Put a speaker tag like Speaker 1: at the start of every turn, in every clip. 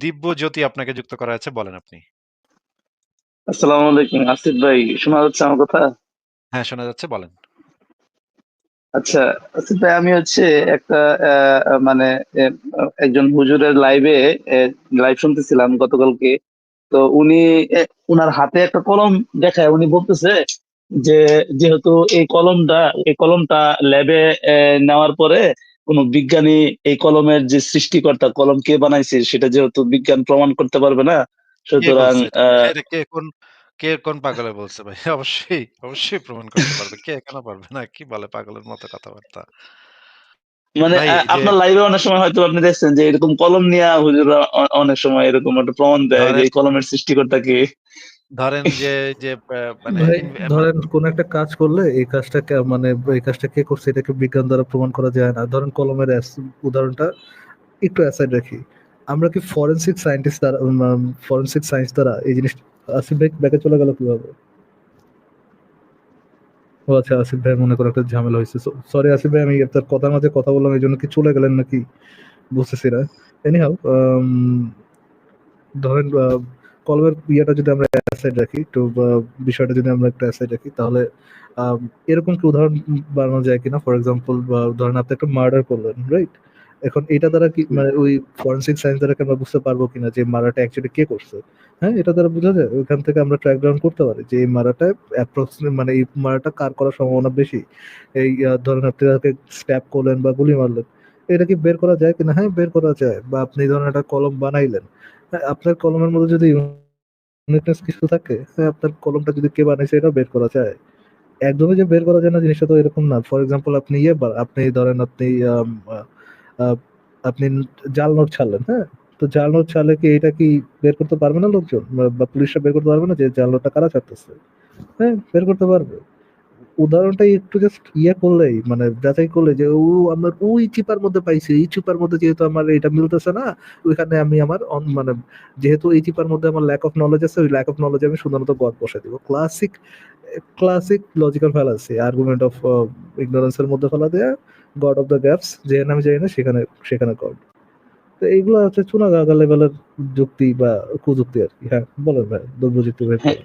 Speaker 1: দিব্য জ্যোতি আপনাকে যুক্ত করা আছে বলেন আপনি।
Speaker 2: আসসালামু আলাইকুম আসিফ ভাই শোনা যাচ্ছে আমার কথা?
Speaker 1: হ্যাঁ, শোনা যাচ্ছে বলেন।
Speaker 2: আচ্ছা আসিফ ভাই আমি হচ্ছে একটা মানে একজন হুজুরের লাইভে লাইভ শুনতেছিলাম গতকালকে। তো উনি উনার হাতে একটা কলম দেখায় উনি বলতেছে যে যেহেতু এই কলমটা এই কলমটা ল্যাবে নেওয়ার পরে কোন বিজ্ঞানী এই কলমের যে সৃষ্টিকর্তা কলম কে বানাইছে সেটা যেহেতু বিজ্ঞান প্রমাণ করতে পারবে না সুতরাং
Speaker 1: কে কোন পাগলে বলছে ভাই? অবশ্যই, অবশ্যই প্রমাণ করতে পারবে। কে কেন পারবে না? কি বলে পাগলের মতো কথাবার্তা।
Speaker 2: মানে আপনার লাইভে অনেক সময় হয়তো আপনি দেখছেন যে এরকম কলম নিয়া হুজুররা অনেক সময় এরকম একটা প্রমাণ দেয় যে এই কলমের সৃষ্টিকর্তা কে?
Speaker 1: ধরেন যে যে মানে
Speaker 3: ধরেন কোন একটা কাজ করলে এই কাজটাকে মানে এই কাজটা কে করছে এটাকে বিজ্ঞান দ্বারা প্রমাণ করা যায় না। ধরেন কলমের উদাহরণটা একটু অ্যাসাইড রাখি। আমরা কি ফরেনসিক সায়েন্টিস্ট দ্বারা ফরেনসিক সায়েন্স দ্বারা এই জিনিস আসিফ ভাই ব্যাকে চলে গেল কীভাবে? ও আচ্ছা আসিফ ভাই মনে করেন একটা ঝামেলা হয়েছে সরি আসিফ ভাই আমি আপনার কথার মাঝে কথা বললাম এই জন্য কি চলে গেলেন নাকি? বুঝতেছি না। এনিহাউ ধরেন কলমের ইয়েটা যদি আমরা অ্যাসাইড রাখি একটু বিষয়টা যদি আমরা একটু অ্যাসাইড রাখি তাহলে এরকম কি উদাহরণ বানানো যায় কিনা? ফর এক্সাম্পল ধরেন আপনি একটা মার্ডার করলেন, রাইট? এখন এটা দ্বারা কি মানে ওই ফরেনসিক সায়েন্স দ্বারা আমরা বুঝতে পারব কিনা যে মারাটা অ্যাকচুয়ালি কে করছে? হ্যাঁ? এটা দ্বারা বোঝা যায়। ওইখান থেকে আমরা ট্র্যাক ডাউন করতে পারি যে এই মারাটা অ্যাপ্রক্সিমেট মানে এই মারাটা কার করার সম্ভাবনা বেশি। এই ধরেন আপনি তাকে স্ট্যাব করলেন বা গুলি মারলেন। এটা কি বের করা যায় কিনা? হ্যাঁ, বের করা যায়। বা আপনি ধরেন একটা কলম বানাইলেন। হ্যাঁ, আপনার কলমের মধ্যে যদি ইউনিকনেস কিছু থাকে, হ্যাঁ, আপনার কলমটা যদি কে বানাইছে এটা বের করা যায়। একদমই যে বের করা যায় না জিনিসটা তো এরকম না। ফর এক্সাম্পল আপনি ইয়ে আপনি ধরেন আপনি আপনি জাল নোট ছাড়লেন, হ্যাঁ? তো জাল নোট ছাড়লে কি এটা কি বের করতে পারবে না লোকজন? বা পুলিশরা বের করতে পারবে না যে জাল নোটটা কারা ছাড়তেছে? হ্যাঁ, বের করতে পারবে। উদাহরণটা একটু জাস্ট ইয়ে করলেই মানে যাচাই করলে যে ও আমার ওই চিপার মধ্যে পাইছি। এই চিপার মধ্যে যেহেতু আমার এটা মিলতেছে না, ওইখানে আমি আমার মানে যেহেতু এই চিপার মধ্যে আমার ল্যাক অফ নলেজ আছে, ওই ল্যাক অফ নলেজ আমি মতো গড বসায় দিব। Classic classic logical fallacy argument of a ignorance এর মধ্যে ফেলা দেয়া গড অফ দ্য গ্যাপস যেখানে আমি জানি না সেখানে সেখানে গড। তো এইগুলা হচ্ছে চুনাগাগা লেভেলের যুক্তি বা কুযুক্তি আর কি হ্যাঁ, বলেন ভাই। ভাই
Speaker 2: হ্যাঁ,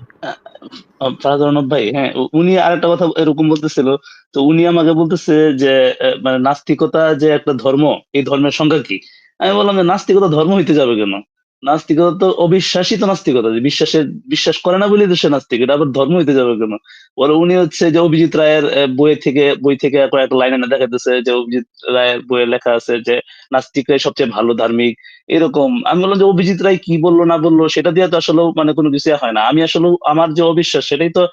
Speaker 2: আহমদ ভাই হ্যাঁ, উনি আরেকটা কথা এরকম বলতেছিল। তো উনি আমাকে বলতেছে যে মানে নাস্তিকতা যে একটা ধর্ম, এই ধর্মের সংজ্ঞা কি? আমি বললাম যে নাস্তিকতা ধর্ম হইতে যাবে কেন? নাস্তিকতা তো অবিশ্বাসই তো নাস্তিকতা। বিশ্বাসের বিশ্বাস করে না বলেই তো সে নাস্তিক। এটা আবার ধর্ম হইতে যাবে কেন? পরে উনি হচ্ছে যে অভিজিৎ রায়ের বই থেকে বই থেকে কয়েকটা লাইন এনে দেখাইতেছে যে অভিজিৎ রায়ের বইয়ে লেখা আছে যে নাস্তিকরাই সবচেয়ে ভালো ধার্মিক। এরকম আমি বললাম যে অভিজিৎ রায় কি বলল, না বলল, সেটা দিয়ে তো আসলেও মানে কোনো কিছু হয় না। আমি আসলেও, আমার যে অবিশ্বাস, সেটাই তো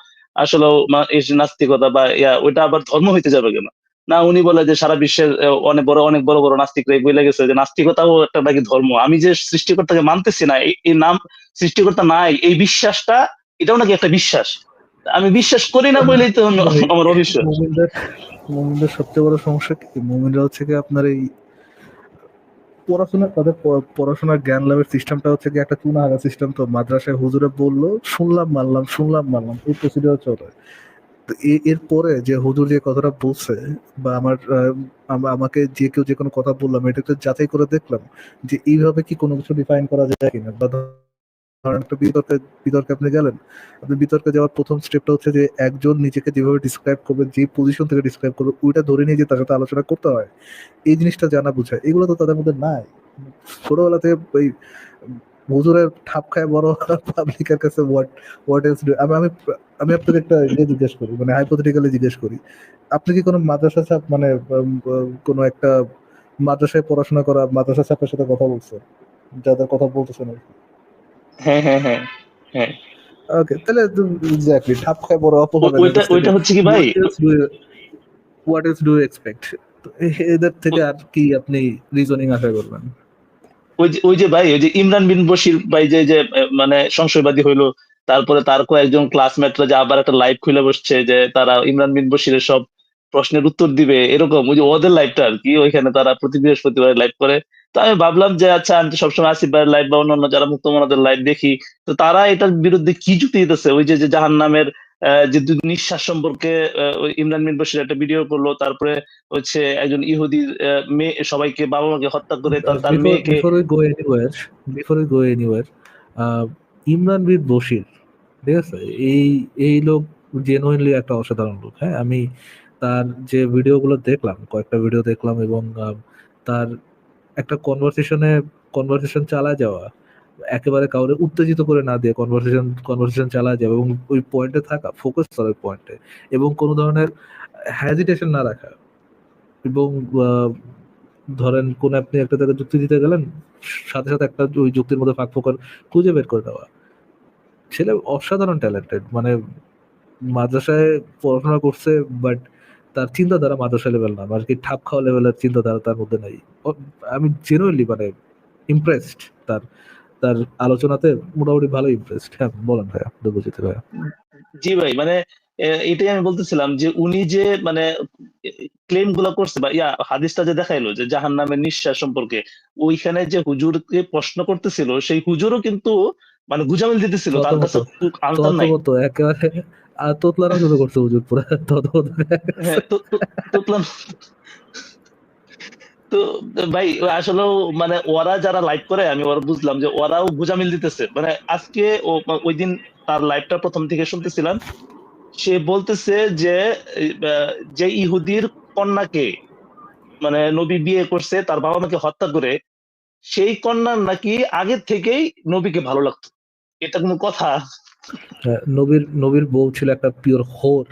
Speaker 2: যে নাস্তিকতা বা ইয়া, ওইটা আবার ধর্ম হইতে যাবে কেন? না উনি বলে যে সারা বিশ্বের অনেক বড় অনেক বড়, বড় নাস্তিকরা বইলে গেছে যে নাস্তিকতাও একটা নাকি ধর্ম। আমি যে সৃষ্টিকর্তাকে মানতেছি না এই, নাম সৃষ্টিকর্তা নাই এই বিশ্বাসটা এটাও নাকি একটা বিশ্বাস। আমি বিশ্বাস করি না বলেই তো আমার অবিশ্বাস।
Speaker 3: মুমিনদের সবচেয়ে বড় সমস্যা কি? মুমিনরা হচ্ছে গিয়ে আপনার এই পড়াশোনা তাদের পড়াশোনার জ্ঞান লাভের সিস্টেমটা হচ্ছে গিয়ে একটা চুনাহারা সিস্টেম তো মাদ্রাসায় হুজুরে বলল শুনলাম মানলাম, শুনলাম মানলাম। এই প্রসিডিউর চলে। এরপরে যে হুজুর যে কথাটা বলছে বা আমার আমাকে যে কেউ যে কোনো কথা বললাম এটা একটু যাচাই করে দেখলাম যে এইভাবে কি কোনো কিছু ডিফাইন করা যায় কিনা? বা ধরেন একটা বিতর্কে বিতর্কে আপনি গেলেন। আপনি বিতর্কে যাওয়ার ১ম স্টেপটা হচ্ছে যে একজন নিজেকে যেভাবে ডিসক্রাইব করবে, যে পজিশন থেকে ডিসক্রাইব করবে ওইটা ধরে নিয়ে যে তার সাথে আলোচনা করতে হয়। এই জিনিসটা জানা বুঝা। এগুলো তো তাদের মধ্যে নাই। ছোটবেলা থেকে ওই হুজুরের ঠাপ খায় বড় পাবলিকের কাছে হোয়াট হোয়াট এলস ডু আমি আমি আমি আপনাকে একটা ইয়ে জিজ্ঞেস করি মানে হাইপোথেটিক্যালি জিজ্ঞেস করি। আপনি কি কোনো মাদ্রাসা ছাত্র মানে কোনো একটা মাদ্রাসায় পড়াশোনা করা মাদ্রাসা ছাত্রের সাথে কথা বলছেন? যাদের কথা বলতেছেন?
Speaker 2: হ্যাঁ, হ্যাঁ, হ্যাঁ, হ্যাঁ।
Speaker 3: ওকে তাহলে তো এক্সাক্টলি ঠাপ খায় বড় অপমান
Speaker 2: ওইটা ওইটা হচ্ছে কি ভাই?
Speaker 3: What else do expect? এদের থেকে আর কি আপনি রিজনিং আশা করবেন?
Speaker 2: ওই যে ওই যে ভাই ওই যে ইমরান বিন বশির ভাই যে, যে মানে সংশয়বাদী হইল। তারপরে তার কয়েকজন ক্লাসমেটরা যে আবার একটা লাইভ খুলে বসছে যে তারা ইমরান বিন বশিরের সব প্রশ্নের উত্তর দিবে। এরকম ওই যে ওদের লাইভটা আর কি ওইখানে তারা প্রতি বৃহস্পতিবার লাইভ করে। তো আমি ভাবলাম যে আচ্ছা আমি তো সবসময় আসিফ ভাইয়ের লাইভ বা অন্যান্য যারা মুক্তমনাদের লাইভ দেখি। তো তারা এটার বিরুদ্ধে কি যুক্তি দিতেছে? ওই যে, জাহান্নামের আহ, যে নিঃশ্বাস সম্পর্কে ইমরান মিন বশির একটা ভিডিও করল তারপরে হচ্ছে একজন ইহুদির মেয়ে সবাইকে বাবা মাকে হত্যা করে তার মেয়েকে
Speaker 3: before go anywhere Imran bin Basir ঠিক আছে? এই এই লোক জেনুইনলি একটা অসাধারণ লোক হ্যাঁ? আমি তার যে ভিডিওগুলো দেখলাম কয়েকটা ভিডিও দেখলাম এবং তার একটা কনভারসেশনে কনভারসেশন চালায় যাওয়া একেবারে কাউরে উত্তেজিত করে না দিয়ে কনভারসেশন কনভারসেশন চালা যাওয়া এবং ওই পয়েন্টে থাকা ফোকাস করার পয়েন্টে এবং কোনো ধরনের হ্যাজিটেশন না রাখা। এবং ধরেন কোন আপনি একটা জায়গায় যুক্তি দিতে গেলেন, সাথে সাথে একটা ওই যুক্তির মধ্যে ফাঁক ফোকর খুঁজে বের করে দেওয়া ছেলে অসাধারণ ট্যালেন্টেড মানে মাদ্রাসায় পড়াশোনা করছে বাট তার চিন্তাধারা মাদ্রাসা লেভেল না আর কি ঠাপ খাওয়া লেভেলের চিন্তাধারা তার মধ্যে নেই। আমি জেনুইনলি মানে ইমপ্রেসড তার তার আলোচনাতে মোটামুটি ভালো ইমপ্রেসড হ্যাঁ বলেন ভাইয়া দেবজিৎ ভাইয়া।
Speaker 2: জি ভাই মানে এটাই আমি বলতেছিলাম যে উনি যে মানে ক্লেমগুলা করছে বা ইয়া হাদিসটা যে দেখাইলো যে জাহান নামের নিঃশ্বাস সম্পর্কে ওইখানে যে হুজুরকে প্রশ্ন করতেছিল সেই হুজুরও কিন্তু মানে গুজামিল দিতেছিল তার কাছে আনসার নাই।
Speaker 3: একেবারে তোতলানো শুরু করছে হুজুর পুরো তত
Speaker 2: হ্যাঁ তো ভাই আসলেও মানে ওরা যারা লাইভ করে আমি ওরা বুঝলাম যে ওরাও দিতেছে। মানে আজকে ওই দিন তার লাইভটা প্রথম থেকে শুনতেছিলাম। সে বলতেছে যে যে ইহুদির কন্যাকে মানে নবী বিয়ে করছে তার বাবা মাকে হত্যা করে সেই কন্যার নাকি আগে থেকেই নবীকে ভালো লাগতো। এটা কোনো কথা?
Speaker 3: হ্যাঁ, নবীর নবীর বউ ছিল একটা পিওর হোর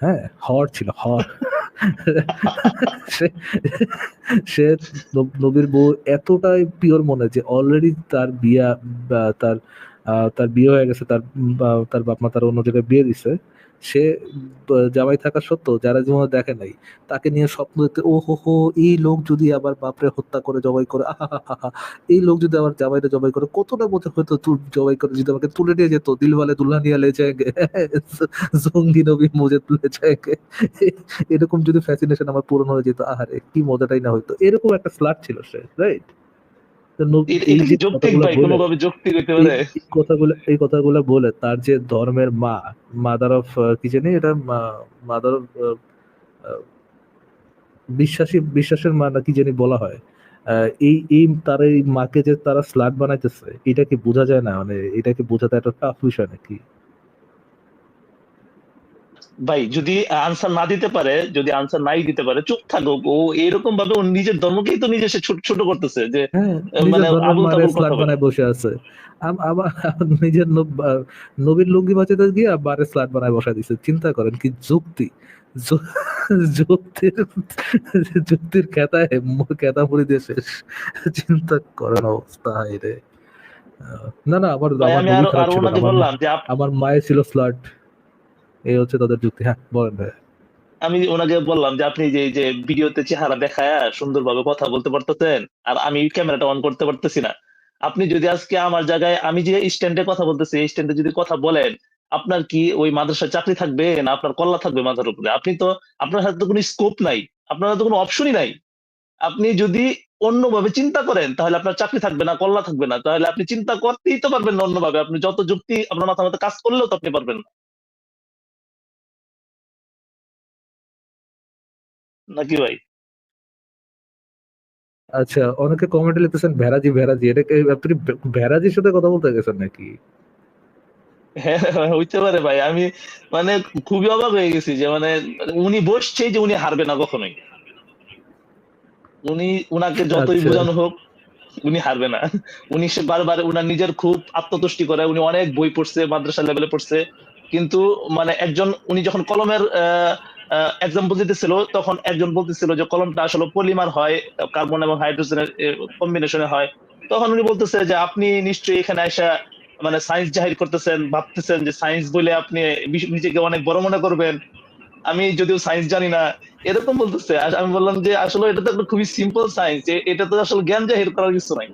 Speaker 3: হ্যাঁ হর ছিল হর সে সে নব- নবীর বউ এতটাই পিওর মনে যে অলরেডি তার বিয়া তার তার বিয়ে হয়ে গেছে, তার তার বাপ মা তার অন্য জায়গায় বিয়ে দিছে। সে জামাই থাকা সত্ত্বেও যারা জীবনে দেখে নাই, তাকে নিয়ে স্বপ্ন দেখতে, ও হো হো, এই লোক যদি আবার বাপরে হত্যা করে, জবাই করে, আহা এই লোক যদি আবার জামাইটা জবাই করে কতটা মজা হয়তো জবাই করে যদি আমাকে তুলে নিয়ে যেত, দিলওয়ালে দুলহানিয়া লে যায়গে জঙ্গি নবী মুজে তুলে যায়গে এরকম যদি ফ্যাসিনেশন আমার পূরণ হয়ে যেত, আহারে, কি মজাটাই না হইতো। এরকম একটা স্লাট ছিল সে রাইট এই কথাগুলো বলে তার যে ধর্মের মা মাদার অফ কি জানি এটা মাদার অফ বিশ্বাসী বিশ্বাসের মা না কি জানি বলা হয়। আহ, এই এই তার এই মাকে যে তারা স্লাট বানাইতেছে এটা কি বোঝা যায় না? মানে এটাকে বোঝাতে একটা টাফ বিষয় নাকি?
Speaker 2: ভাই যদি আনসার না দিতে পারে যদি আনসার নাই দিতে পারে চুপ থাকুক ও এরকম ভাবে ও নিজের ধর্মকেই তো নিজে সে ছোট ছোট করতেছে যে
Speaker 3: হ্যাঁ
Speaker 2: মানে।
Speaker 3: বানায় বসে আছে। আমার নিজের নবীর লুঙ্গি বাঁচাতে গিয়ে বারে স্লাট বানায় বসায় দিছে। চিন্তা করেন কি যুক্তি। যুক্তির যুক্তির খেতায় খেতা মুড়ি দিয়ে শেষ। চিন্তা করেন অবস্থা রে। না না আমার আমার মায়ের ছিল স্লাট এই হচ্ছে তাদের যুক্তি। হ্যাঁ বলেন ভাই।
Speaker 2: আমি ওনাকে বললাম যে, আপনি যে যে ভিডিওতে চেহারা দেখায় সুন্দরভাবে কথা বলতে পারতেছেন, আর আমি ক্যামেরাটা অন করতে পারতেছি না। আপনি যদি আজকে আমার জায়গায়, আমি যে স্ট্যান্ডে কথা বলতেছি স্ট্যান্ডে যদি কথা বলেন, আপনার কি ওই মাদ্রাসায় চাকরি থাকবে না আপনার কল্লা থাকবে মাথার উপরে? আপনি তো, আপনার হাতে তো কোনো স্কোপ নাই, আপনার হাতে কোনো অপশনই নাই। আপনি যদি অন্যভাবে চিন্তা করেন, তাহলে আপনার চাকরি থাকবে না, কল্লা থাকবে না। তাহলে আপনি চিন্তা করতেই তো পারবেন না অন্যভাবে। আপনি যত যুক্তি আপনার মাথার মধ্যে কাজ করলেও তো আপনি পারবেন না। নাকি ভাই?
Speaker 3: আচ্ছা অনেকে কমেন্টে লিখতেছেন ভেরাজি ভেরাজি এটা কি আপনি ভেরাজির সাথে কথা বলতে গেছেন নাকি?
Speaker 2: হ্যাঁ হইতে পারে ভাই। আমি মানে খুবই অবাক হয়ে গেছি যে মানে উনি বসছে যে উনি হারবে না কখনোই। উনি উনাকে যতই
Speaker 3: আচ্ছা।
Speaker 2: বোঝানো হোক উনি হারবে না। উনি সে বারবার উনার নিজের খুব আত্মতুষ্টি করে উনি অনেক বই পড়ছে মাদ্রাসা লেভেলে পড়ছে। কিন্তু মানে একজন উনি যখন কলমের এক্সাম্পল দিতেছিল তখন একজন বলতেছিল যে কলমটা আসলে পলিমার হয়, কার্বন এবং হাইড্রোজেনের কম্বিনেশনে হয়। তখন উনি বলতেছে যে আপনি নিশ্চয়ই এখানে আসা মানে সায়েন্স জাহির করতেছেন, ভাবতেছেন যে সায়েন্স বলে আপনি নিজেকে অনেক বড় মনে করবেন। আমি যদিও সায়েন্স জানি না, এরকম বলতেছে। আমি বললাম যে আসলে এটা তো একটা খুবই সিম্পল সায়েন্স এটা তো আসলে জ্ঞান জাহির করার কিছু নাই।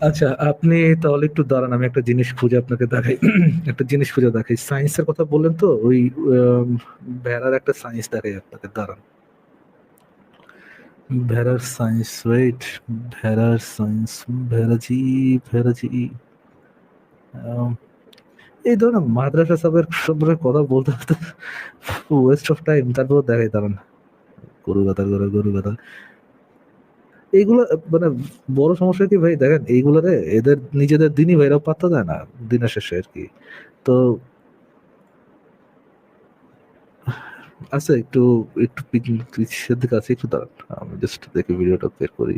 Speaker 3: আচ্ছা আপনি তাহলে একটু দাঁড়ান, আমি একটা জিনিস খুঁজে আপনাকে দেখাই। একটা জিনিস খুঁজে দেখাই। সায়েন্সের কথা বললেন তো, ওই ভেড়ার একটা সায়েন্স দেখাই আপনাকে, দাঁড়ান। ভেড়ার সায়েন্স ওয়েট ভেড়ার সায়েন্স ভেড়াজি ভেড়াজি। এই ধরনের মাদ্রাসা সাবের সম্পর্কে কথা বলতে ওয়েস্ট অফ টাইম তারপর দেখাই, দাঁড়ান। গরু কথা করে গরু কথা এইগুলো মানে বড় সমস্যা কি ভাই? দেখেন এইগুলোরে এদের, নিজেদের দিনই ভাইরাও পাত্তা দেয় না দিনের শেষে আর কি। তো আচ্ছা একটু একটু পিকনিক দিকে আছে, একটু দাঁড়ান। আমি জাস্ট দেখে ভিডিওটা বের করি।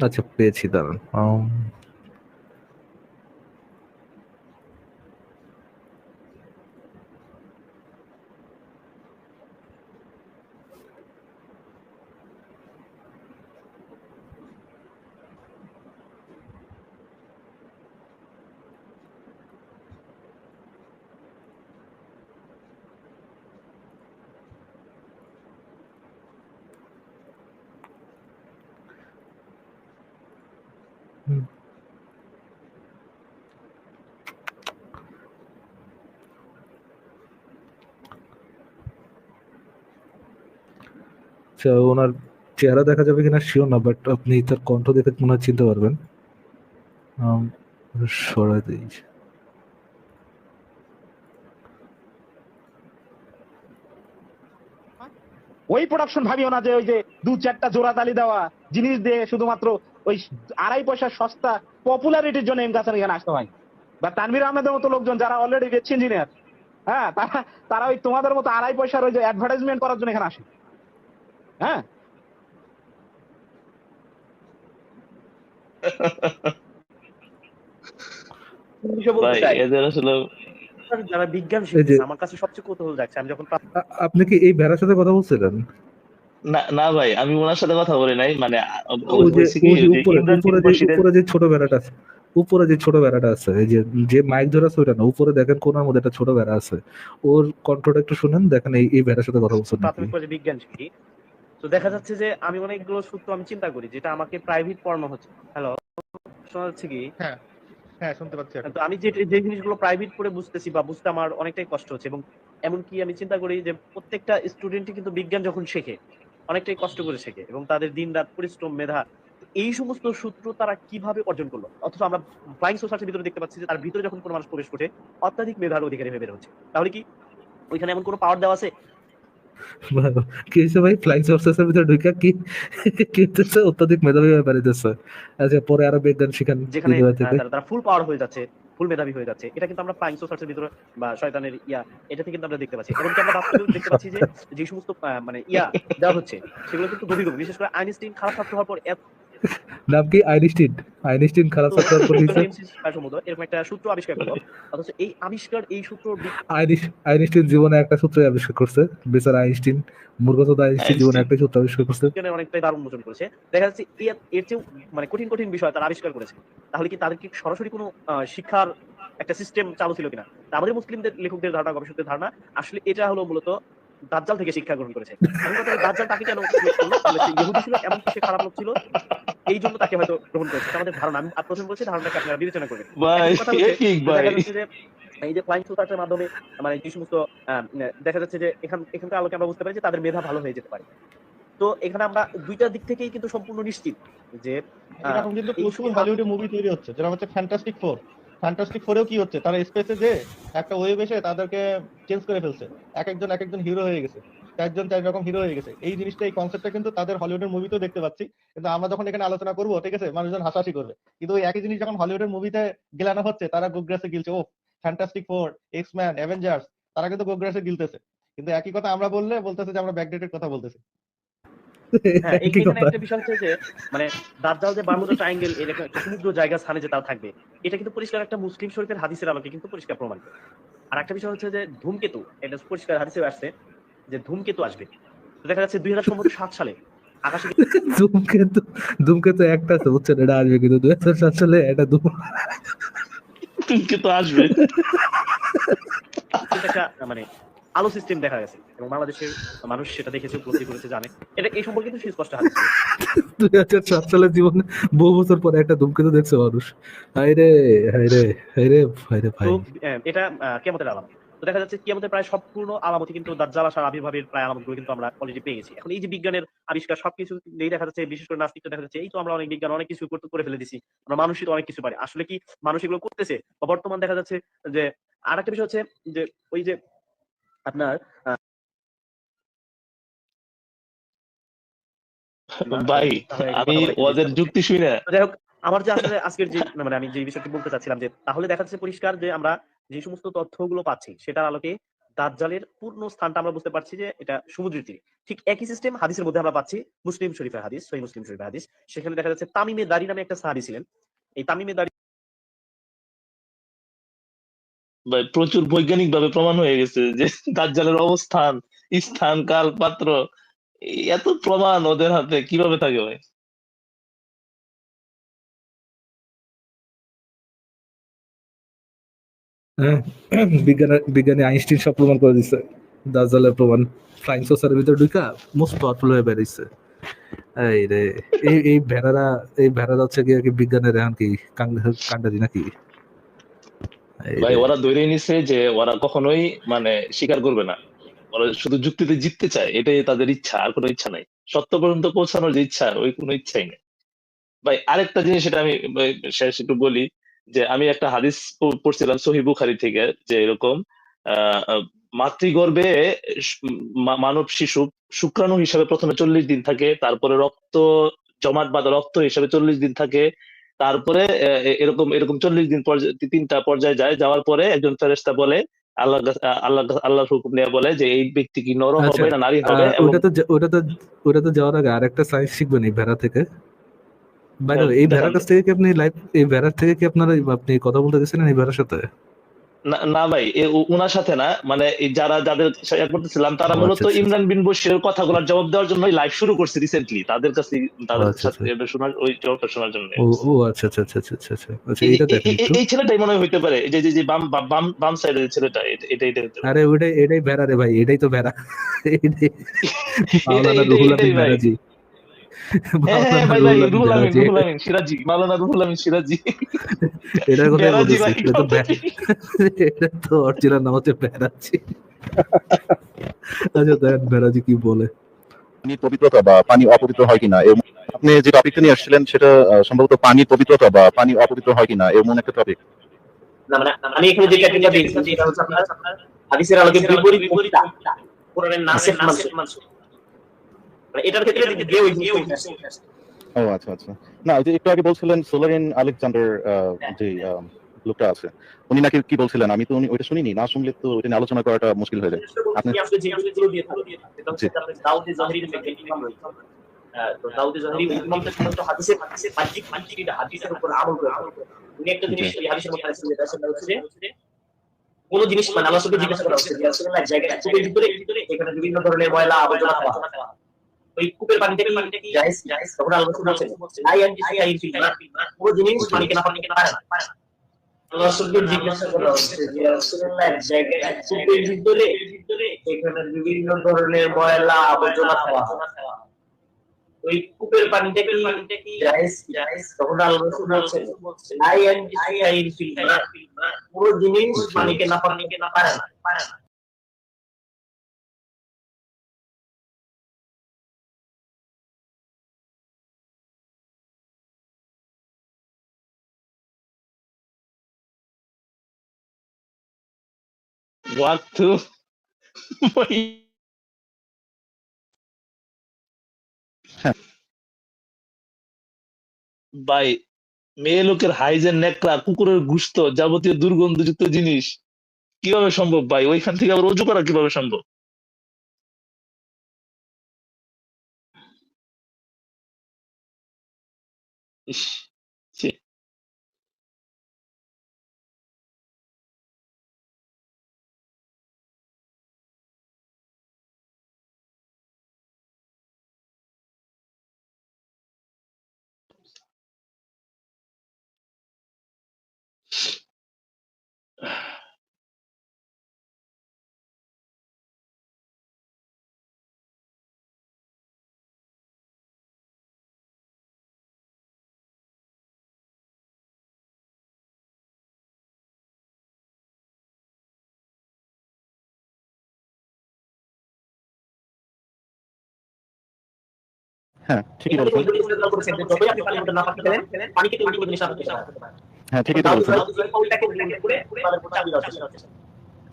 Speaker 3: আচ্ছা পেয়েছি দাঁড়ান। ওনার চেহারা দেখা যাবে কিনা শিওর না বাট আপনি তার কণ্ঠ দেখে মনে হয় চিনতে পারবেন। সরাই দিই।
Speaker 4: ওই প্রোডাকশন ভাবিও না যে ওই যে দু চারটা জোড়া তালি দেওয়া জিনিস দিয়ে শুধুমাত্র ওই আড়াই পয়সা সস্তা পপুলারিটির জন্য এম কাসার এখানে আসতে হয়। বা তানভীর আহমেদের মতো লোকজন যারা অলরেডি রিচ ইঞ্জিনিয়ার হ্যাঁ তারা তারা ওই তোমাদের মতো আড়াই পয়সার ওই যে অ্যাডভার্টাইজমেন্ট করার জন্য এখানে আসে। হ্যাঁ।
Speaker 5: বিষয় বলতে
Speaker 2: ভাই
Speaker 5: চাই,
Speaker 2: এদের আসলে
Speaker 5: যারা বিজ্ঞান
Speaker 3: যে-
Speaker 5: শিখছে আমার কাছে সবচেয়ে কৌতূহল যাচ্ছে আমি যখন
Speaker 3: আপনি কি এই ভেড়ার সাথে কথা বলছিলেন?
Speaker 2: না না ভাই আমি ওনার সাথে কথা বলি নাই মানে আ-
Speaker 3: ওই যে
Speaker 2: হয়েছে কি,
Speaker 3: ওই যে
Speaker 2: ওই যে
Speaker 3: উপরে যে ছোট ভেড়াটা আছে উপরে যে ছোট ভেড়াটা আছে যে যে মাইক ধরে আছে ওইটা না উপরে দেখেন কোনার মধ্যে একটা ছোট বেড়া আছে ওর কণ্ঠটা একটু শুনেন দেখেন এই এই ভেড়ার সাথে কথা বলছেন
Speaker 5: বিজ্ঞান শিখি। তো দেখা যাচ্ছে যে আমি অনেকগুলো সূত্র আমি চিন্তা করি যেটা আমাকে প্রাইভেট পড়ানো হচ্ছে। হ্যালো শোনা যাচ্ছে কি?
Speaker 4: হ্যাঁ শুনতে পাচ্ছি
Speaker 5: তো আমি যে যে জিনিসগুলো প্রাইভেট পড়ে বুঝতেছি বা বুঝতে আমার অনেকটাই কষ্ট হচ্ছে এবং এমনকি আমি চিন্তা করি যে প্রত্যেকটা স্টুডেন্টই কিন্তু বিজ্ঞান যখন শেখে অনেকটাই কষ্ট করে শেখে এবং তাদের দিন রাত পরিশ্রম মেধা এই সমস্ত সূত্র তারা কীভাবে অর্জন করল? অথচ আমরা ফ্লাইং সোসাইটির ভিতরে দেখতে পাচ্ছি যে তার ভিতরে যখন কোনো মানুষ প্রবেশ করে অত্যাধিক মেধার অধিকারী হয়ে বের হচ্ছে। তাহলে কি ওইখানে এমন কোনো পাওয়ার দেওয়া আছে?
Speaker 3: কি হয়েছে ভাই ফ্লাইং সোর্সেসের ভিতরে ঢুকা কি অত্যাধিক মেধাবী হয়ে আচ্ছা পরে আরও বিজ্ঞান শিখান
Speaker 5: যেখানে
Speaker 3: থেকে।
Speaker 5: তারা- ফুল পাওয়ার হয়ে যাচ্ছে ফুল মেধাবী হয়ে যাচ্ছে। এটা কিন্তু আমরা ফ্লাইং ভিতরে বা শয়তানের ইয়া এটা থেকে কিন্তু আমরা দেখতে পাচ্ছি। এবং আমরা বাস্তবে দেখতে পাচ্ছি যে যে সমস্ত মানে ইয়া দেওয়া হচ্ছে সেগুলো কিন্তু গভীর বিশেষ করে আইনস্টাইন খারাপ ছাত্র হওয়ার পর
Speaker 3: নাম কি? আইনস্টিন। আইনস্টিন খারাপ
Speaker 5: এরকম একটা সূত্র আবিষ্কার করল। অথচ এই আবিষ্কার এই সূত্র
Speaker 3: আইনস্টিন জীবনে একটা সূত্র আবিষ্কার করছে বেচারা আইনস্টিন মূর্খত আইনস্টিন জীবনে একটা সূত্র আবিষ্কার করছে।
Speaker 5: বিজ্ঞানের অনেকটাই উন্মোচন করেছে। দেখা যাচ্ছে এর- চেয়েও মানে কঠিন কঠিন বিষয় তারা আবিষ্কার করেছে। তাহলে কি তাদের কি সরাসরি কোনো আহ, শিক্ষার একটা সিস্টেম চালু ছিল কিনা? আমাদের মুসলিমদের লেখকদের ধারণা গবেষকদের ধারণা আসলে এটা হলো মূলত দাজ্জাল থেকে শিক্ষা গ্রহণ করেছে। আমি কথা দাজ্জাল তাকে কেন ইহুদি ছিল এমন সে খারাপ লোক ছিল এই জন্য তাকে হয়তো গ্রহণ করেছে। আমাদের ধারণা। আমি প্রথম বলছি ধারণাটাকে আপনারা বিবেচনা করবেন। এই যে ফ্লাইং সোসাইটির মাধ্যমে মানে যে সমস্ত দেখা যাচ্ছে যে এখান এখানকার আলোকে আমরা বুঝতে পারি যে তাদের মেধা ভালো হয়ে যেতে পারে। তো এখানে আমরা দুইটা দিক থেকেই কিন্তু সম্পূর্ণ নিশ্চিত যে
Speaker 4: এখন কিন্তু প্রচুর হলিউডে মুভি তৈরি হচ্ছে যেটা হচ্ছে ফ্যান্টাস্টিক ফোর ফ্যান্টাস্টিক ফোরেও কি হচ্ছে? তারা স্পেসে যে একটা ওয়েব এসে তাদেরকে চেঞ্জ করে ফেলছে। এক একজন এক একজন হিরো হয়ে গেছে। চারজন, চার রকম হিরো হয়ে গেছে। এই জিনিসটা, এই কনসেপ্টটা কিন্তু তাদের হলিউডের মুভিতেও দেখতে পাচ্ছি। কিন্তু আমরা যখন এখানে আলোচনা করব, ঠিক আছে? মানুষজন হাসাহাসি করবে। কিন্তু ওই একই জিনিস যখন হলিউডের মুভিতে গেলানো হচ্ছে, তারা গোগ্রাসে গিলছে ও fantastic four X man Avengers তারা কিন্তু গোগ্রাসে গিলতেছে। কিন্তু একই কথা আমরা বললে, বলতেছে যে আমরা ব্যাকডেটের কথা বলতেছি।
Speaker 5: হ্যাঁ এখানে একটা বিষয় হচ্ছে যে মানে দাজ্জাল যে বারমুডা ট্রায়াঙ্গেল এরকম একটা সমুদ্র জায়গা স্থানে যে তার থাকবে এটা কিন্তু পরিষ্কার একটা মুসলিম শরীফের হাদিসের আলোকে কিন্তু পরিষ্কার প্রমাণ আর একটা বিষয় হচ্ছে যে ধূমকেতু এটা পরিষ্কার হাদিসে আসছে যে ধূমকেতু আসবে। দেখা যাচ্ছে দুই হাজার সাত সালে আকাশে
Speaker 3: ধূমকেতু ধূমকেতু একটা আছে বুঝছেন এটা আসবে কিন্তু দুই হাজার সাত সালে এটা ধূম
Speaker 2: তুমি আসবে।
Speaker 5: মানে আলো সিস্টেম দেখা গেছে। এবং বাংলাদেশের মানুষ সেটা দেখেছে উপলব্ধি করেছে জানে। এটা এই সম্পর্কে কিন্তু সুস্পষ্ট হাদিস রয়েছে।
Speaker 3: দুই হাজার সাত সালের জীবনে বহু বছর পরে একটা ধূমকেতু দেখছে মানুষ। ভাই।
Speaker 5: এটা কেমতের আলাম তো দেখা যাচ্ছে কিয়ামতের প্রায় সম্পূর্ণ আলামতি কিন্তু দাজ্জাল আসার আবির্ভাবের প্রায় আলামতগুলো কিন্তু আমরা অলরেডি পেয়ে গেছি এখন এই যে বিজ্ঞানের আবিষ্কার সবকিছু নেই দেখা যাচ্ছে বিশেষ করে নাস্তিকটা দেখা যাচ্ছে এই তো আমরা অনেক বিজ্ঞান অনেক কিছু করতে করে ফেলে দিছি আমরা মানুষই তো অনেক কিছু পারি। আসলে কি মানুষ এগুলো করতেছে? বা বর্তমান দেখা যাচ্ছে যে আর একটা বিষয় হচ্ছে যে ওই যে আপনার
Speaker 2: ভাই আমি ওদের যুক্তি শুনে
Speaker 5: তো যাই হোক আমার যে আসলে আজকের যে মানে আমি যে বিষয়টি বলতে চাচ্ছিলাম যে তাহলে দেখা যাচ্ছে পরিষ্কার যে আমরা যে সমস্ত তথ্যগুলো পাচ্ছি সেটার আলোকে দাজ্জালের পূর্ণ স্থানটা আমরা বুঝতে পারছি যে এটা সমুদ্রের তীরে ঠিক একই সিস্টেম হাদিসের মধ্যে আমরা পাচ্ছি মুসলিম শরীফের হাদিস সহি মুসলিম শরীফের হাদিস। সেখানে দেখা যাচ্ছে তামিমে দারি নামে একটা সাহাবী ছিলেন। এই তামিমে দারি
Speaker 2: প্রচুর বৈজ্ঞানিক ভাবে প্রমাণ হয়ে গেছে যে দাজ্জালের অবস্থান, স্থান কাল পাত্র এত প্রমাণ ওদের হাতে, কীভাবে থাকে ভাই?
Speaker 3: হ্যাঁ বিজ্ঞানী বিজ্ঞানী আইনস্টিন সব প্রমাণ করে দিছে। দাজ্জালের প্রমাণ ফ্লাইং সোসার ভিতরে ঢুকা মোস্ট পাওয়ারফুল হয়ে বেরিয়েছে এই রে, এই এই ভেড়ারা এই ভেড়ারা হচ্ছে কি বিজ্ঞানের এখন কি কাং- কান্ডারি নাকি?
Speaker 2: ভাই ওরা ধরে নিছে যে ওরা কখনোই মানে স্বীকার করবে না। ওরা শুধু যুক্তিতে জিততে চায় এটাই তাদের ইচ্ছা আর কোনো ইচ্ছা নাই। সত্য পর্যন্ত পৌঁছানোর যে ইচ্ছা ওই কোনো ইচ্ছাই নেই। ভাই আরেকটা জিনিস আমি শেষ একটু বলি যে আমি একটা হাদিস পড়ছিলাম সহি বুখারি থেকে যে এরকম মাতৃগর্ভে মানব শিশু শুক্রাণু হিসাবে প্রথমে চল্লিশ দিন থাকে তারপরে রক্ত জমাট বাঁধা রক্ত হিসাবে চল্লিশ দিন থাকে তারপরে এরকম এরকম চল্লিশ দিন পর্যায়ে তিনটা পর্যায়ে যায় যাওয়ার পরে একজন ফেরেস্তা বলে আল্লাহ আল্লাহ আল্লাহর হুকুম নিয়ে বলে যে এই ব্যক্তি কি নর
Speaker 3: আচ্ছা,
Speaker 2: হবে না নারী হবে
Speaker 3: ওটা তো ওটা তো ওটা তো যাওয়ার আগে আরেকটা শিখবেন এই ভেড়া থেকে।
Speaker 2: হ্যাঁ,
Speaker 3: এই ভেড়ার কাছ থেকে কি আপনি লাইভ এই ভেড়ার থেকে কি আপনারা আপনি কথা বলতে গেছিলেন এই ভেড়ার সাথে?
Speaker 2: না ভাই উনার সাথে না মানে যারা যাদের করতেছিলাম তারা মূলত
Speaker 3: আচ্ছা, আচ্ছা।
Speaker 2: ইমরান বিন বশিরের কথাগুলোর জবাব দেওয়ার জন্য লাইভ শুরু করছে রিসেন্টলি তাদের কাছে তাদের
Speaker 3: আচ্ছা,
Speaker 2: সাথে শোনার ওই জবাবটা শোনার জন্য
Speaker 3: ও আচ্ছা আচ্ছা আচ্ছা আচ্ছা আচ্ছা
Speaker 2: এই-
Speaker 3: এটা
Speaker 2: এই-
Speaker 3: দেখেন
Speaker 2: এই- ছেলেটাই মনে হয় হইতে পারে যে যে- যে বাম বাম- বাম সাইডের ছেলেটা এটা এটা।
Speaker 3: আরে ওইটাই এটাই ভেড়া রে ভাই এটাই তো ভেড়া এটাই রুহুল আমিন। ভেড়াজি এটার কথাই বলতেছি এটা তো ভে- এটা তো অরিজিনাল নাম হচ্ছে ভেড়াজি আচ্ছা কি বলে।
Speaker 6: পানির পবিত্রতা বা পানি অপবিত্র হয় কিনা এর আপনি যে টপিকটা নিয়ে আসছিলেন সেটা সম্ভবত পানির পবিত্রতা বা পানি অপবিত্র হয় কিনা এমন একটা টপিক
Speaker 5: না মানে আমি এখানে যে ক্যাটেগরিটা দিয়েছি সেটা হচ্ছে আপনার হাদিসের আলোকে বিপরীত মুক্তা কোরআনের নাসিখ মানসুখ মানে এটার ক্ষেত্রে
Speaker 6: ও আচ্ছা আচ্ছা। না একটু আগে বলছিলেন সোলারিন আলেকজান্ডার যে লোকটা আছে উনি নাকি কি বলছিলেন? আমি তো উনি ওইটা শুনিনি না শুনলে তো ওইটা নিয়ে আলোচনা করাটা মুশকিল হয়ে যায়। আপনি-
Speaker 5: আপনি যে যুক্তিগুলো দিয়ে থাকেন সেটা হচ্ছে দাউদে জাহরির মধ্যে ইমাম রয়েছে তো দাউদে জাহরি ইমামটা শুধুমাত্র হাদিসের হাদিসের বাহ্যিক বাহ্যিকটা হাদিসের উপর আমল করে উনি একটা জিনিস এই হাদিসের মধ্যে আছে যেটা সেটা হচ্ছে যে কোন জিনিস মানে আল্লাহ সুবহানাহু জিজ্ঞাসা করা হচ্ছে যে ভিতরে এখানে বিভিন্ন ধরনের ময়লা আবর্জনা ওই কূপের পানিটা কি জায়েজ জায়েজ তখন সুবহানাহু বলছেন আই এন্ড আই আই ফিল পুরো জিনিস পানিকে না পানিকে না পারে না। রাসূলকে জিজ্ঞাসা করা হচ্ছে যে রাসূলুল্লাহ এক জায়গায় কূপের ভিতরে এখানে বিভিন্ন ধরনের ময়লা আবর্জনা ফেলা ওই কূপের পানিটা কি জায়েজ জায়েজ তখন আল্লাহ রাসূল আই এন্ড আই আই ফিল পুরো জিনিস পানিকে না পানিকে না পারে না পারে না।
Speaker 2: ওয়াক্তু ভাই, মেয়ে লোকের হাইজেন নেকড়া কুকুরের গুস্ত, যাবতীয় দুর্গন্ধযুক্ত জিনিস। কীভাবে সম্ভব ভাই? ওইখান থেকে আবার অজু করা কীভাবে সম্ভব? ইস।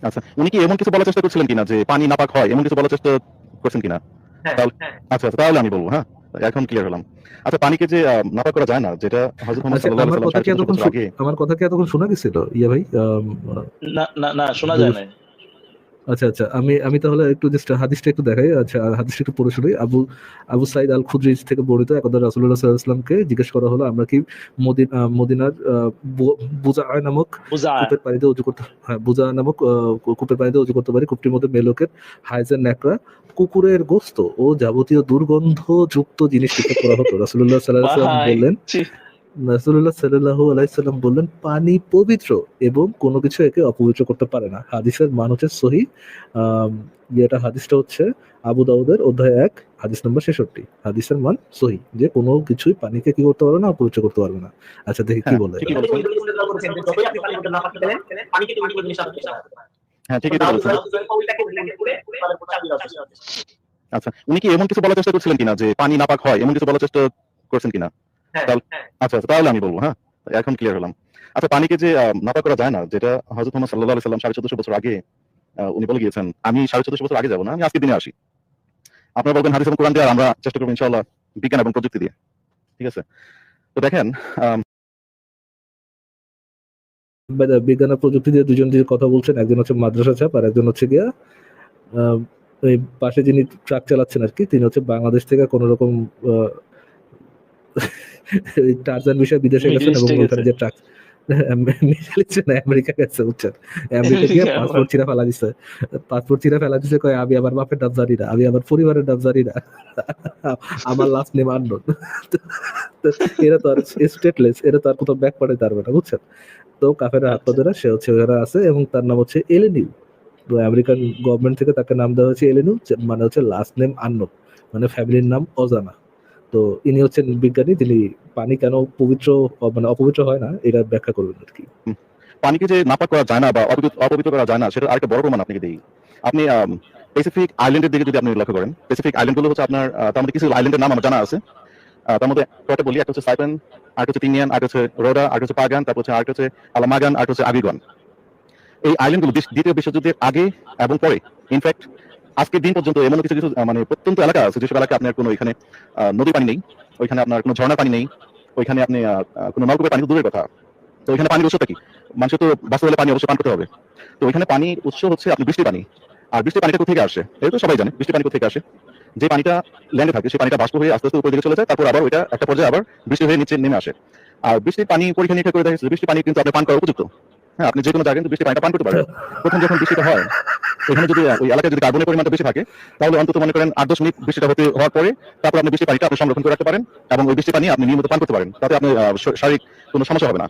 Speaker 6: আচ্ছা উনি কি এমন কিছু বলার চেষ্টা করছিলেন কিনা যে পানি নাপাক হয়? এমন কিছু বলার চেষ্টা করছেন কিনা?
Speaker 5: হ্যাঁ, হ্যাঁ।
Speaker 6: আচ্ছা আচ্ছা তাহলে আমি বলব হ্যাঁ। এখন ক্লিয়ার হলাম। আচ্ছা পানিকে যে নাপাক করা যায় না যেটা হযরত মুহাম্মদ
Speaker 3: আচ্ছা
Speaker 6: সাল্লাল্লাহু আলাইহি
Speaker 3: কথা কি
Speaker 6: সাল্লাম
Speaker 3: এতক্ষণ
Speaker 6: বছর আগে
Speaker 3: শু- আমার কথা কি এতক্ষণ শোনা গেছিল ইয়া ভাই
Speaker 2: না না না শোনা যায় না
Speaker 3: আচ্ছা আচ্ছা আমি আমি তাহলে একটু জাস্ট হাদিসটা একটু দেখাই। আচ্ছা হাদিসটা একটু পড়ে শুনি। আবু আবু সাইদ আল খুদ্রি থেকে বর্ণিত একদা রাসূলুল্লাহ সাল্লাল্লাহু আলাইহি জিজ্ঞেস করা হলো আমরা কি মদিনার বুজা নামক কূপের পানিতে উজু করতে হ্যাঁ বুজা নামক কূপের পানিতে উজু করতে পারি। কূপটির মধ্যে মেলোকের হাইজেন ন্যাকড়া কুকুরের গোস্ত ও যাবতীয় দুর্গন্ধ যুক্ত জিনিস নিক্ষেপ করা হতো। রাসূলুল্লাহ সাল্লাল্লাহু আলাইহি ওয়াসাল্লাম বললেন
Speaker 2: ছি।
Speaker 3: রাসূলুল্লাহ সাল্লাল্লাহু আলাইহি সাল্লাম বললেন পানি পবিত্র এবং কোনো কিছু একে অপবিত্র করতে পারে না হাদিসের মান হচ্ছে সহি ইয়েটা হাদিসটা হচ্ছে আবু দাউদের অধ্যায় এক হাদিস নম্বর ছেষট্টি হাদিসের মান সহি যে কোনো কিছুই পানিকে কি করতে পারবে না অপবিত্র করতে পারবে না আচ্ছা দেখি কি
Speaker 6: হ্যাঁ,
Speaker 3: বলে
Speaker 6: ঠিকই হ্যাঁ ঠিকই বলেছেন। আচ্ছা উনি কি এমন কিছু বলার চেষ্টা করছিলেন কিনা যে পানি নাপাক হয় এমন কিছু বলার চেষ্টা করছেন কিনা। আচ্ছা আচ্ছা তাহলে আমি বলব হ্যাঁ? এখন ক্লিয়ার হলাম। আচ্ছা পানিকে যে আহ, নাপাক করা যায় না যেটা হযরত মুহাম্মদ আলাইহি সাল্লাম সাড়ে চোদ্দশো বছর আগে উনি বলে গিয়েছেন আমি সাড়ে চোদ্দশো বছর আগে যাব না আমি আজকের দিনে আসি। আপনারা বলবেন হাদিস এবং কোরআন দিয়ে আমরা চেষ্টা করব ইনশাআল্লাহ বিজ্ঞান এবং প্রযুক্তি দিয়ে। ঠিক আছে? তো দেখেন
Speaker 3: বিজ্ঞান আর প্রযুক্তি দিয়ে দুজন দিয়ে কথা বলছেন একজন হচ্ছে মাদ্রাসা চাপ আর একজন হচ্ছে গিয়া আহ, এই পাশে যিনি ট্রাক চালাচ্ছেন আর কি তিনি হচ্ছে বাংলাদেশ থেকে কোন রকম টার্জান বিষয়ে বিদেশে গেছেন এবং ওখানে যে ট্রাক আমেরিকা গেছে বুঝছেন আমেরিকা গিয়ে পাসপোর্ট চিরা ফেলা দিছে। পাসপোর্ট চিরা ফেলা দিছে কয় আমি আমার বাপের ডাব জানি না আমি আমার পরিবারের ডাব জানি না আমার লাস্ট নেম আননোন এরা তো আর স্টেটলেস এরা তো আর কোথাও ব্যাক পাঠাতে পারবে না বুঝছেন? তো কাফের হাত ধরে সে হচ্ছে ওখানে আছে এবং তার নাম হচ্ছে এলেনিউ তো আমেরিকান গভর্নমেন্ট থেকে তাকে নাম দেওয়া হয়েছে এলেনিউ মানে হচ্ছে লাস্ট নেম আন্নো মানে ফ্যামিলির নাম অজানা। তো ইনি হচ্ছেন বিজ্ঞানী, তিনি পানি কেন পবিত্র মানে অপবিত্র হয় না, এটা ব্যাখ্যা করবেন আর কি।
Speaker 6: পানিকে যে নাপাক করা যায় না বা অপবিত্র করা যায় না সেটা আরেকটা বড় প্রমাণ আপনাকে দিই। আপনি প্যাসিফিক আইল্যান্ডের দিকে যদি আপনি লক্ষ্য করেন প্যাসিফিক আইল্যান্ডগুলো হচ্ছে আপনার তার মধ্যে কিছু আইল্যান্ডের নাম আমার জানা আছে। তার মধ্যে কয়েকটা বলি, একটা হচ্ছে সাইপেন আর হচ্ছে তিনিয়ান আর হচ্ছে রোডা আর হচ্ছে পাগান তারপর হচ্ছে আর হচ্ছে আলামাগান আর হচ্ছে আবিগন এই আইল্যান্ডগুলো দ্বিতীয় বিশ্বযুদ্ধের আগে এবং পরে ইনফ্যাক্ট আজকের দিন পর্যন্ত এমন কিছু কিছু মানে প্রত্যন্ত এলাকা আছে, যেসব এলাকায় আপনার কোনো এখানে নদী পানি নেই, ওইখানে আপনার কোনো ঝর্ণা পানি নেই, ওইখানে আপনি কোনো নলকূপের পানি দূরের কথা। তো ওইখানে পানির উৎসটা কি? মানুষের তো বাস্তব হলে পানি অবশ্যই পান করতে হবে। তো ওইখানে পানির উৎস হচ্ছে আপনি বৃষ্টি পানি। আর বৃষ্টির পানিটা কোথেকে আসে? এটা তো সবাই জানে, বৃষ্টির পানি কোথেকে আসে। যে পানিটা ল্যান্ডে থাকে, সেই পানিটা বাষ্প হয়ে আস্তে আস্তে উপর দিকে চলে যায়, তারপর আবার ওইটা একটা পর্যায়ে আবার বৃষ্টি হয়ে নিচে নেমে আসে। আর বৃষ্টির পানি পরীক্ষা নিরীক্ষা করে দেখা যাচ্ছে বৃষ্টির পানি কিন্তু আপনি পান করা উপযুক্ত। হ্যাঁ আপনি যে কোনো জায়গায় কিন্তু বৃষ্টি পানিটা পান করতে পারেন প্রথম যখন বৃষ্টিটা হয়, এখানে যদি ওই এলাকায় যদি কার্বনের পরিমাণটা বেশি থাকে, তাহলে অন্তত মনে করেন আট দশ মিনিট বৃষ্টিটা হতে হওয়ার পরে তারপর আপনি বৃষ্টি পানিটা আপনি সংরক্ষণ করে রাখতে পারেন এবং ওই বৃষ্টি পানি আপনি নিয়মিত পান করতে পারেন। তাতে আপনি শারীরিক কোনো সমস্যা হবে না।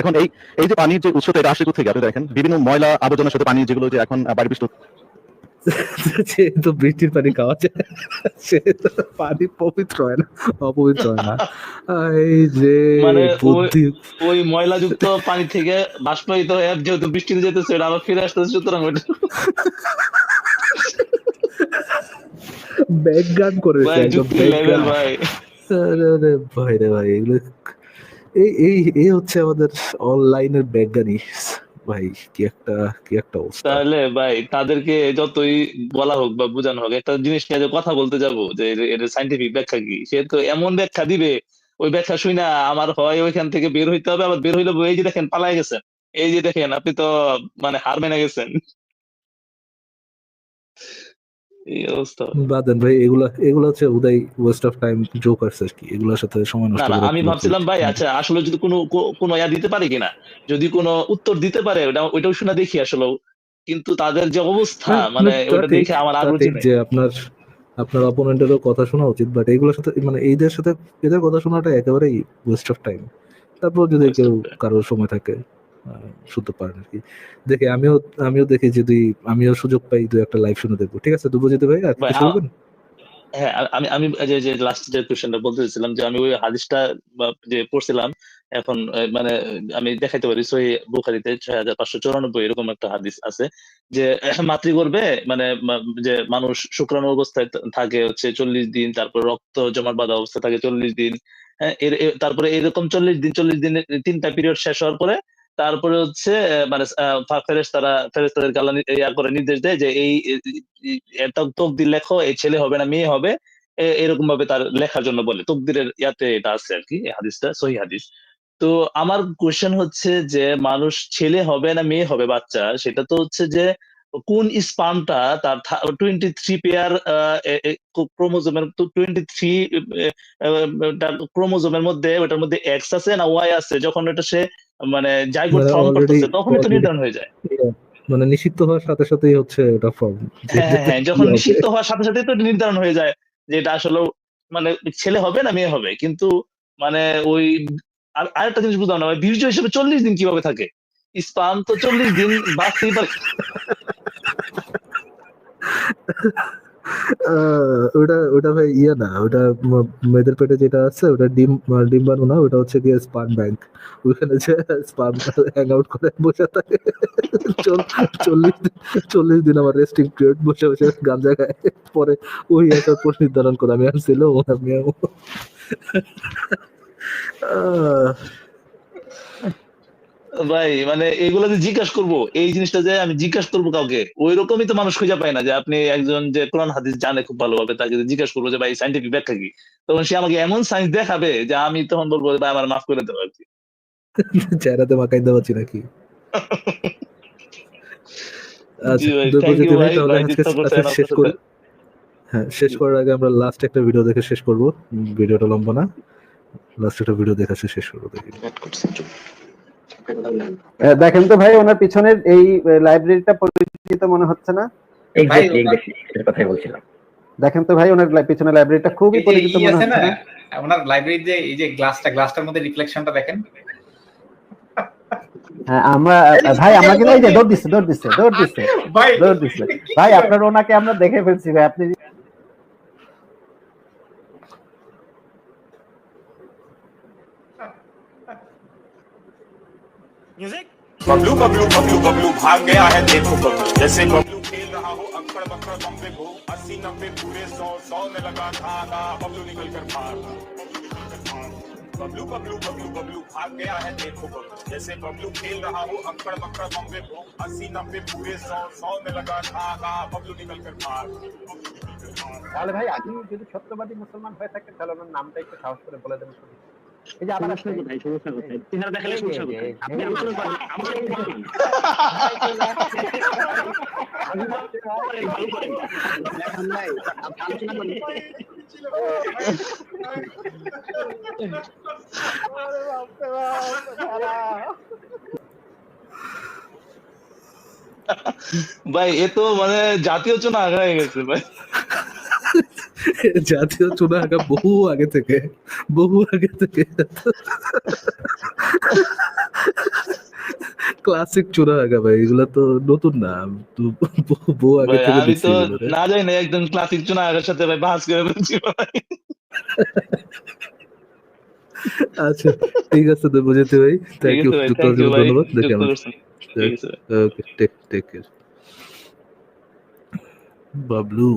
Speaker 6: এখন এই এই যে পানির যে উৎসটা, এটা আসে থেকে আপনি দেখেন, বিভিন্ন ময়লা আবর্জনার সাথে পানি যেগুলো যে এখন বাড়ি বৃষ্টি
Speaker 3: সে তো বৃষ্টির পানি খাওয়া যায় সে তো পানি পবিত্র হয় না অপবিত্র হয় না। এই যে
Speaker 2: মানে ওই-
Speaker 3: বুদ্ধি
Speaker 2: ওই ময়লাযুক্ত পানি থেকে বাষ্পায়িত যেহেতু বৃষ্টিতে যেতেছে এটা আবার ফিরে আসতেছে সুতরাং ওইটা
Speaker 3: ব্যাক গান করে
Speaker 2: ভাই
Speaker 3: রে ভাই এগুলো এই এই হচ্ছে আমাদের অনলাইনের ব্যাজ্ঞানী ভাই, কি একটা কি একটা অবস্থা।
Speaker 2: তাহলে ভাই, তাদেরকে যতই বলা হোক বা বোঝানো হোক, একটা জিনিস নিয়ে কথা বলতে যাব, যে এর- সাইন্টিফিক ব্যাখ্যা কি? সে তো এমন ব্যাখ্যা দিবে, ওই ব্যাখ্যা শুই না, আমার হয় ওইখান থেকে বের হইতে হবে, আবার বের হইলে এই যে দেখেন পালাই গেছেন, এই যে দেখেন, আপনি তো মানে হার মেনে গেছেন। এই অবস্থা।
Speaker 3: বাদেন ভাই এগুলা এগুলো হচ্ছে উদয় ওয়েস্ট অফ টাইম জোকার্স আর কি। এগুলোর সাথে সময় নষ্ট
Speaker 2: না আমি ভাবছিলাম ভাই আচ্ছা আসলে যদি কোনো ইয়া দিতে পারে কিনা যদি কোনো উত্তর দিতে পারে ওটা ওইটাও শুনে দেখি আসলে। কিন্তু তাদের যে অবস্থা মানে
Speaker 3: না,
Speaker 2: ওটা দেখে আমার
Speaker 3: যে আপনার আপনার অপোনেন্টেরও কথা শোনা উচিত বাট এগুলোর সাথে মানে এইদের সাথে এদের কথা শোনাটা একেবারেই ওয়েস্ট অফ টাইম তারপর যদি কেউ কারোর সময় থাকে। শুনতে পারেন আর কি। দেখে আমিও আমিও দেখি যদি আমিও সুযোগ পাই দু একটা লাইভ শুনে দেখব। ঠিক আছে দুবজিত ভাই আর কিছু বলবেন?
Speaker 2: হ্যাঁ আমি আমি যে যে লাস্ট যে কোশ্চেনটা বলতে চাইছিলাম যে আমি ওই হাদিসটা যে পড়ছিলাম এখন মানে আমি দেখাইতে পারি সহি বুখারিতে ছয় হাজার পাঁচশো চৌরানব্বই এরকম একটা হাদিস আছে যে মাতৃগর্ভে মানে যে মানুষ শুক্রাণু অবস্থায় থাকে হচ্ছে চল্লিশ দিন তারপর রক্ত জমাট বাঁধা অবস্থায় থাকে চল্লিশ দিন হ্যাঁ এর তারপরে এরকম চল্লিশ দিন চল্লিশ দিনের তিনটা পিরিয়ড শেষ হওয়ার পরে তারপরে হচ্ছে মানে ফেরেস তারা ফেরেস তাদের গালা ইয়া করে নির্দেশ দেয় যে এই তকদির লেখো, এই ছেলে হবে না, মেয়ে হবে এরকম ভাবে তার লেখার জন্য বলে। তকদিরের ইয়াতে এটা আছে আর কি হাদিসটা, সহি হাদিস। তো আমার কোয়েশ্চেন হচ্ছে যে, মানুষ ছেলে হবে না, মেয়ে হবে বাচ্চা? সেটা তো হচ্ছে যে কোন স্পামটা তার টোয়েন্টি থ্রি পেয়ার ক্রোমোজোমের টোয়েন্টি থ্রি ক্রোমোজোমের মধ্যে ওটার মধ্যে এক্স আছে না ওয়াই আছে যখন এটা সে মানে জাইগোট
Speaker 3: মানে
Speaker 2: ফর্ম করতেছে তখনই তো নির্ধারণ হয়ে যায়।
Speaker 3: মানে নিষিদ্ধ হওয়ার সাথে সাথেই হচ্ছে এটা ফর্ম
Speaker 2: হ্যাঁ হ্যাঁ, হ্যাঁ যখন নিষিদ্ধ হওয়ার সাথে সাথে তো নির্ধারণ হয়ে যায় যে এটা আসলে মানে ছেলে হবে না মেয়ে হবে কিন্তু মানে ওই আর আরেকটা জিনিস বুঝলাম না ভাই, বীর্য হিসেবে চল্লিশ দিন কীভাবে থাকে? স্পাম তো চল্লিশ দিন বাঁচতেই পারে।
Speaker 3: ওটা ওটা ভাই ইয়ে না, ওটা মেয়েদের পেটে যেটা আছে, ওটা ডিম ডিম বানো না, ওটা হচ্ছে গিয়ে স্পাম ব্যাংক ওইখানে যে স্পাম হ্যাং আউট করে বসে থাকে। চল্লিশ দিন চল্লিশ দিন আমার রেস্টিং পিরিয়ড বসে বসে গাঞ্জা খায়। পরে ওই আসার পর নির্ধারণ করে, আমি আর ছিল আমি
Speaker 2: ভাই মানে এগুলো যে জিজ্ঞাসা করব এই জিনিসটা যে আমি জিজ্ঞাসা করব কাউকে ওই রকমই তো মানুষ খুঁজে পায় না যে আপনি একজন যে কোরআন হাদিস জানে খুব ভালোভাবে তাকে জিজ্ঞাসা করব যে ভাই সাইন্টিফিক ব্যাখ্যা কি? তখন সে আমাকে এমন সায়েন্স দেখাবে যে আমি তখন বলব ভাই আমার মাফ করে দেবো আর কি
Speaker 3: চেহারাতে মাকাই দেওয়াচ্ছি নাকি? আচ্ছা হ্যাঁ শেষ করার আগে আমরা লাস্ট একটা ভিডিও দেখে শেষ করব। ভিডিওটা লম্বা না। লাস্ট একটা ভিডিও দেখে শেষ করব দেখি।
Speaker 7: দেখেন তো ভাই ওনার পিছনের এই লাইব্রেরিটা পরিচিত মনে হচ্ছে না?
Speaker 8: কথাই বলছিলাম।
Speaker 7: দেখেন তো ভাই ওনার পিছনের লাইব্রেরিটা খুবই পরিচিত মনে হচ্ছে
Speaker 8: না ওনার লাইব্রেরির যে এই যে গ্লাসটা গ্লাসটার মধ্যে রিফ্লেকশনটা দেখেন।
Speaker 7: হ্যাঁ আমরা ভাই দৌড় দিচ্ছে দৌড় দিচ্ছে দৌড় দিচ্ছে দৌড় দিচ্ছে। ভাই আপনার ওনাকে আমরা দেখে ফেলছি ভাই আপনি
Speaker 9: बबलू बबलू बबलू बबलू भाग गया है देखो बबलू जैसे बबलू खेल रहा हो अक्कड़ बक्कड़ बम्बे भू अस्सी नब्बे पूरे सौ सौ में लगा धागा बबलू निकल कर भागा बबलू बबलू बबलू बबलू भाग गया है देखो बबलू जैसे बबलू खेल रहा हो अक्कड़ बक्कड़ बम्बे भू अस्सी नब्बे पूरे सौ सौ में लगा धागा बबलू निकल कर भागा
Speaker 7: তাহলে ভাই আপনি যদি সত্যবাদী মুসলমান হয়ে থাকেন তাহলে ওনার নামটা একটু সাহস করে বলে দেবেন শুনি। এই যে আবার।
Speaker 5: কোথায়? সমস্যা কোথায়? চেহারা দেখালে সমস্যা কোথায়? আপনি।
Speaker 2: ভাই এ তো মানে জাতীয় চুনা আগা হয়ে গেছে ভাই।
Speaker 3: জাতীয় চুনা আঁকা বহু আগে থেকে বহু আগে থেকে। ক্লাসিক চুনা আঁকা ভাই এগুলা তো নতুন না বহু- আগে থেকে
Speaker 2: আমি তো না জানি না একজন ক্লাসিক চুনা আগার সাথে ভাই বাস করে ভাই।
Speaker 3: আচ্ছা ঠিক আছে তো বুঝেছি ভাই। থ্যাংক ইউ ধন্যবাদ দেখে আমার। Okay take take care Bablu.